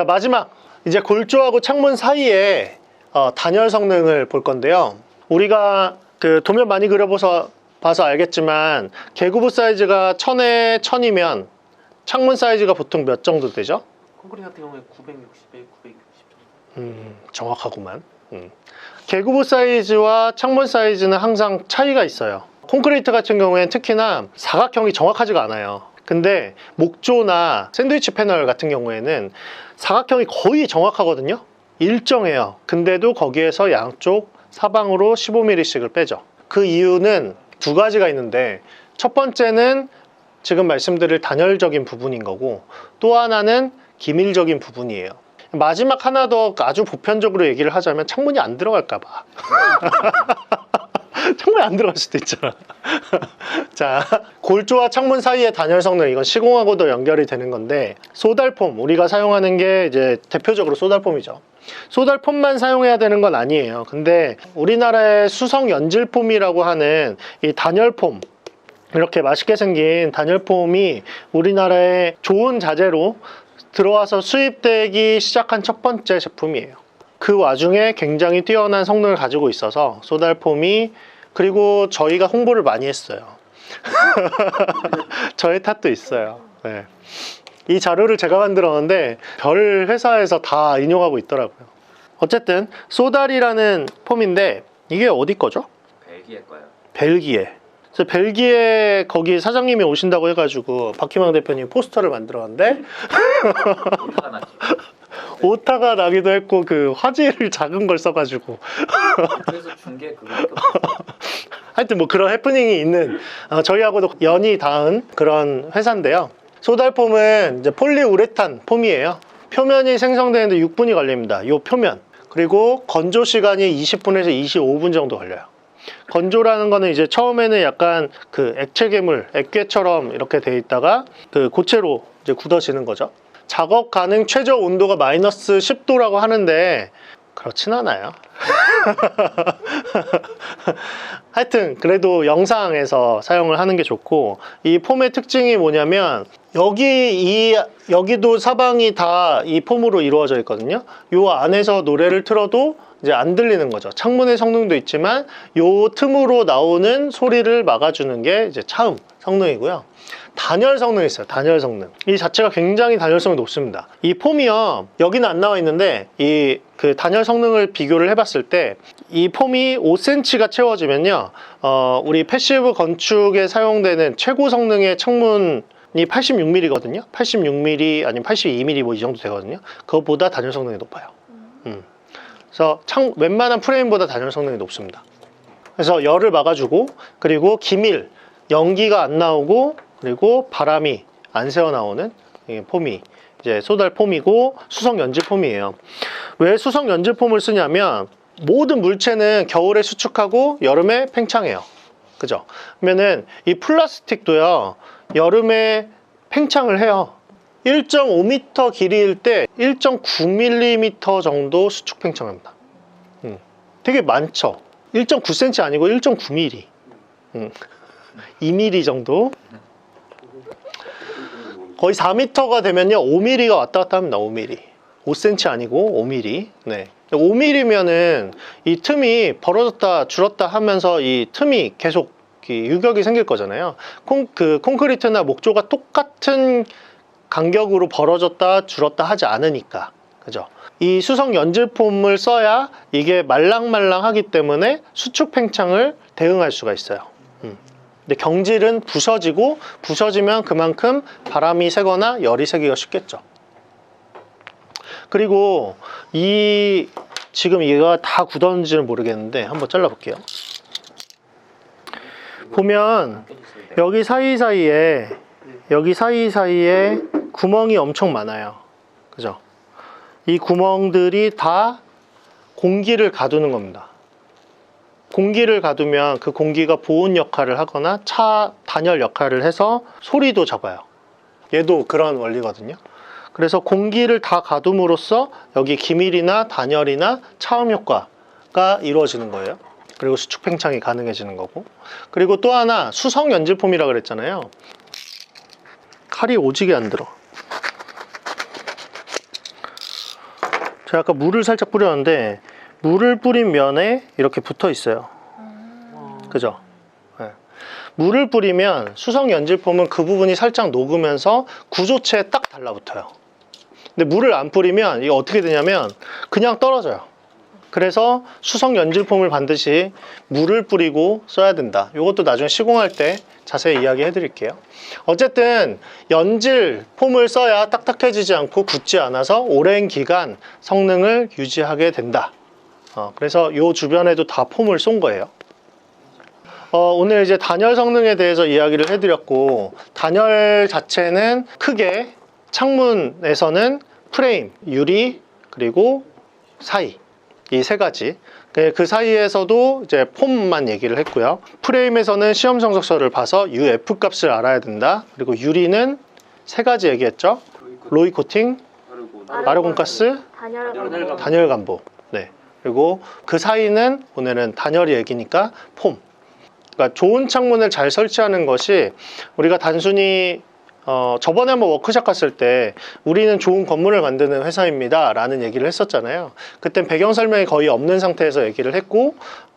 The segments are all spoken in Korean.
자 마지막 이제 골조하고 창문 사이에 어, 단열 성능을 볼 건데요. 우리가 그 도면 많이 그려봐서 봐서 알겠지만 개구부 사이즈가 1000에 1000이면 창문 사이즈가 보통 몇 정도 되죠? 콘크리트 같은 경우에 960에 960 정도. 음, 정확하구만. 음. 개구부 사이즈와 창문 사이즈는 항상 차이가 있어요. 콘크리트 같은 경우에는 특히나 사각형이 정확하지가 않아요. 근데 목조나 샌드위치 패널 같은 경우에는 사각형이 거의 정확하거든요. 일정해요. 근데도 거기에서 양쪽 사방으로 15mm씩을 빼죠. 그 이유는 두 가지가 있는데 첫 번째는 지금 말씀드릴 단열적인 부분인 거고 또 하나는 기밀적인 부분이에요. 마지막 하나 더 아주 보편적으로 얘기를 하자면 창문이 안 들어갈까 봐. 창문이 안 들어갈 수도 있잖아. 자, 골조와 창문 사이의 단열 성능, 이건 시공하고도 연결이 되는 건데, 소달폼, 우리가 사용하는 게 이제 대표적으로 소달폼이죠. 소달폼만 사용해야 되는 건 아니에요. 근데 우리나라의 수성 연질폼이라고 하는 이 단열폼, 이렇게 맛있게 생긴 단열폼이 우리나라의 좋은 자재로 들어와서 수입되기 시작한 첫 번째 제품이에요. 그 와중에 굉장히 뛰어난 성능을 가지고 있어서 소달폼이 그리고 저희가 홍보를 많이 했어요. 저의 탓도 있어요. 네. 이 자료를 제가 만들었는데 별 회사에서 다 인용하고 있더라고요. 어쨌든 소달이라는 폼인데 이게 어디 거죠? 벨기에 거요. 벨기에. 그래서 벨기에 거기 사장님이 오신다고 해가지고 박희망 대표님 포스터를 만들었는데 오타가 나기도 했고 그 화질을 작은 걸 써가지고 그래서 중계 없어. 하여튼 뭐 그런 해프닝이 있는 어, 저희하고도 연이 닿은 그런 회사인데요. 소달폼은 이제 폴리우레탄 폼이에요. 표면이 생성되는데 6분이 걸립니다. 요 표면. 그리고 건조 시간이 20분에서 25분 정도 걸려요. 건조라는 거는 이제 처음에는 약간 그 액체 괴물, 액괴처럼 이렇게 돼 있다가 그 고체로 이제 굳어지는 거죠. 작업 가능 최저 온도가 마이너스 10도라고 하는데 그렇진 않아요. 하여튼 그래도 영상에서 사용을 하는 게 좋고 이 폼의 특징이 뭐냐면 여기 이 여기도 사방이 다 이 폼으로 이루어져 있거든요. 요 안에서 노래를 틀어도 이제 안 들리는 거죠. 창문의 성능도 있지만 요 틈으로 나오는 소리를 막아주는 게 이제 차음 성능이고요. 단열 성능이 있어요. 단열 성능. 이 자체가 굉장히 단열성이 높습니다. 이 폼이요. 여기는 안 나와 있는데 이 그 단열 성능을 비교를 해봤을 때 이 폼이 5cm가 채워지면요. 어, 우리 패시브 건축에 사용되는 최고 성능의 창문 이 86mm거든요. 86mm 아니면 82mm 뭐 이 정도 되거든요. 그것보다 단열 성능이 높아요. 음. 그래서 창, 웬만한 프레임보다 단열 성능이 높습니다. 그래서 열을 막아주고 그리고 기밀, 연기가 안 나오고 그리고 바람이 안 새어 나오는 이 폼이 이제 소달 폼이고 수성 연질 폼이에요. 왜 수성 연질 폼을 쓰냐면 모든 물체는 겨울에 수축하고 여름에 팽창해요. 그죠? 그러면은 이 플라스틱도요. 여름에 팽창을 해요. 1.5m 길이일 때 1.9mm 정도 수축 팽창합니다. 음, 되게 많죠. 1.9cm 아니고 1.9mm. 음, 2mm 정도. 거의 4m가 되면요 5mm가 왔다 갔다 합니다 5mm 5cm 아니고 5mm 네. 5mm면은 이 틈이 벌어졌다 줄었다 하면서 이 틈이 계속 이 유격이 생길 거잖아요. 콘, 그 콘크리트나 목조가 똑같은 간격으로 벌어졌다 줄었다 하지 않으니까. 그죠? 이 수성 연질폼을 써야 이게 말랑말랑하기 때문에 수축 팽창을 대응할 수가 있어요. 음. 근데 경질은 부서지고 부서지면 그만큼 바람이 새거나 열이 새기가 쉽겠죠. 그리고 이 지금 얘가 다 굳었는지는 모르겠는데 한번 잘라볼게요. 보면 여기 사이사이에 여기 사이사이에 구멍이 엄청 많아요. 그죠? 이 구멍들이 다 공기를 가두는 겁니다. 공기를 가두면 그 공기가 보온 역할을 하거나 차 단열 역할을 해서 소리도 잡아요. 얘도 그런 원리거든요. 그래서 공기를 다 가둠으로써 여기 기밀이나 단열이나 차음 효과가 이루어지는 거예요. 그리고 수축 팽창이 가능해지는 거고. 그리고 또 하나 수성 연질폼이라 그랬잖아요. 칼이 오지게 안 들어. 제가 아까 물을 살짝 뿌렸는데 물을 뿌린 면에 이렇게 붙어 있어요. 그죠? 네. 물을 뿌리면 수성 연질폼은 그 부분이 살짝 녹으면서 구조체에 딱 달라붙어요. 근데 물을 안 뿌리면 이게 어떻게 되냐면 그냥 떨어져요. 그래서 수성 연질폼을 반드시 물을 뿌리고 써야 된다. 이것도 나중에 시공할 때 자세히 이야기해 드릴게요. 어쨌든 연질 폼을 써야 딱딱해지지 않고 굳지 않아서 오랜 기간 성능을 유지하게 된다. 어, 그래서 이 주변에도 다 폼을 쏜 거예요. 어, 오늘 이제 단열 성능에 대해서 이야기를 해드렸고 단열 자체는 크게 창문에서는 프레임, 유리 그리고 사이 이 세 가지 그- 그 사이에서도 이제 폼만 얘기를 했고요. 프레임에서는 시험 성적서를 봐서 UF 값을 알아야 된다. 그리고 유리는 세 가지 얘기했죠. 로이 코팅, 아르곤 가스, 단열 단열 단열 감보. 네. 그리고 그 사이는 오늘은 단열 얘기니까 폼. 그러니까 좋은 창문을 잘 설치하는 것이 우리가 단순히 어, 저번에 한번 워크샵 갔을 때 우리는 좋은 건물을 만드는 회사입니다 라는 얘기를 했었잖아요. 그땐 배경 설명이 거의 없는 상태에서 얘기를 했고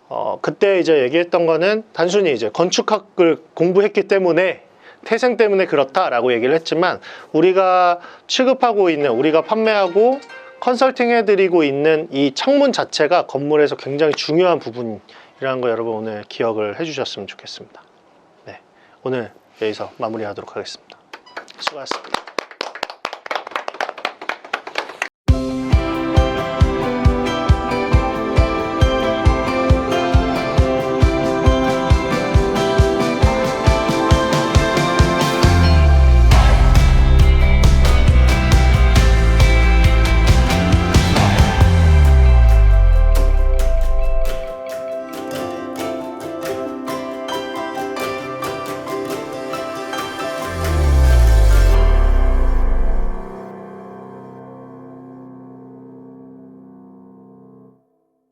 어, 그때 이제 얘기했던 거는 단순히 이제 건축학을 공부했기 때문에 태생 때문에 그렇다라고 얘기를 했지만 우리가 취급하고 있는 우리가 판매하고 컨설팅 해드리고 있는 이 창문 자체가 건물에서 굉장히 중요한 부분이라는 거 여러분 오늘 기억을 해주셨으면 좋겠습니다. 네, 오늘 여기서 마무리하도록 하겠습니다. 수고하셨습니다.